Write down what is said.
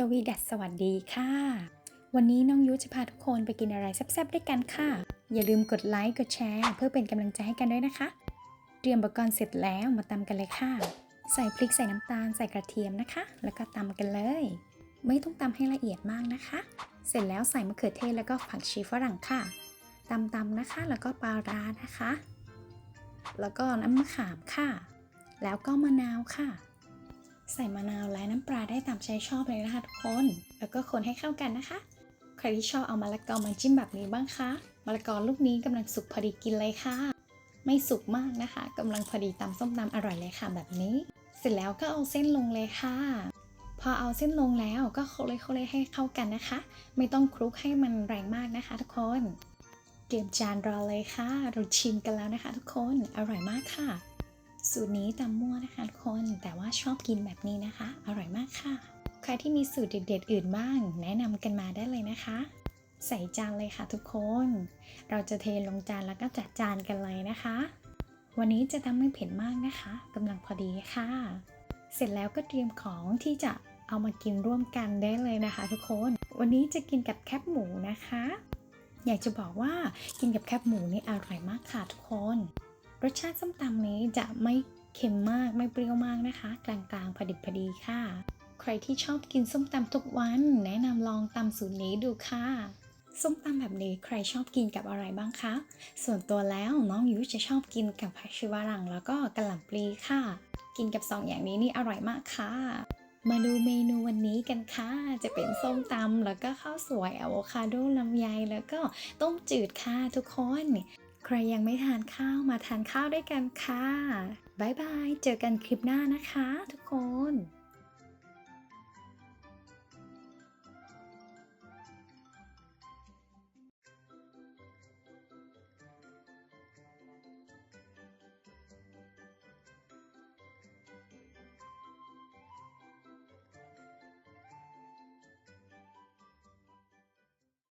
สวีดัสสวัสดีค่ะ วันนี้น้องยุจะพาทุกคนไปกินอะไรแซ่บๆด้วยกันค่ะ อย่าลืมกดไลค์กดแชร์ เพื่อเป็นกำลังใจให้กันด้วยนะคะ เตรียมอุปกรณ์เสร็จแล้วมาตำกันเลยค่ะ ใส่พริกใส่น้ำตาลใส่กระเทียมนะคะ แล้วก็ตำกันเลย ไม่ต้องตำให้ละเอียดมากนะคะ เสร็จแล้วใส่มะเขือเทศแล้วก็ผักชีฝรั่งค่ะตำๆนะคะ แล้วก็ปลาร้านะคะ แล้วก็น้ำมะขามค่ะ แล้วก็มะนาวค่ะ ใส่มะนาวและน้ำปลาได้ตามใจชอบเลยนะคะทุกคน แล้วก็คนให้เข้ากันนะคะ ใครที่ชอบเอามะละกอมาจิ้มแบบนี้บ้างคะมะละกอลูกนี้กำลังสุกพอดีกินเลยค่ะ ไม่สุกมากนะคะกำลังพอดีตำส้มตำอร่อยเลยค่ะแบบนี้ เสร็จแล้วก็เอาเส้นลงเลยค่ะ พอเอาเส้นลงแล้วก็โคเลยโคเลยให้เข้ากันนะคะ ไม่ต้องคลุกให้มันแรงมากนะคะ ทุกคนเตรียมจานรอเลยค่ะ เราชิมกันแล้วนะคะ ทุกคน อร่อยมากค่ะ สูตรนี้ตำมั่วนะคะทุกคน แต่ว่าชอบกินแบบนี้นะคะ อร่อยมากค่ะ ใครที่มีสูตรเด็ดๆ อื่นบ้าง แนะนำกันมาได้เลยนะคะ ใส่จานเลยค่ะทุกคน เราจะเทลงจานแล้วก็จัดจานกันเลยนะคะ วันนี้จะทำไม่เผ็ดมากนะคะกำลังพอดีค่ะ เสร็จแล้วก็เตรียมของที่จะเอามากินร่วมกันได้เลยนะคะ ทุกคน วันนี้จะกินกับแคบหมูนะคะ อยากจะบอกว่ากินกับแคบหมูนี่อร่อยมากค่ะทุกคน รสชาติส้มตำนี้จะไม่เค็มมากไม่เปรี้ยวมากนะคะ กลางๆพอดิบพอดีค่ะ ใครที่ชอบกินส้มตำทุกวัน แนะนำลองตำสูตรนี้ดูค่ะ ส้มตำแบบนี้ใครชอบกินกับอะไรบ้างคะ ส่วนตัวแล้วน้องยูจะชอบกินกับผักชีวารังแล้วก็กระหล่ำปลีค่ะ กินกับสองอย่างนี้นี่อร่อยมากค่ะมาดูเมนูวันนี้กันค่ะ จะเป็นส้มตำแล้วก็ข้าวสวยอะโวคาโดลำไยแล้วก็ต้มจืดค่ะทุกคน ใครยังไม่ทานข้าวมาทานข้าวด้วยกันค่ะ บ๊ายบาย เจอกันคลิปหน้านะคะทุกคน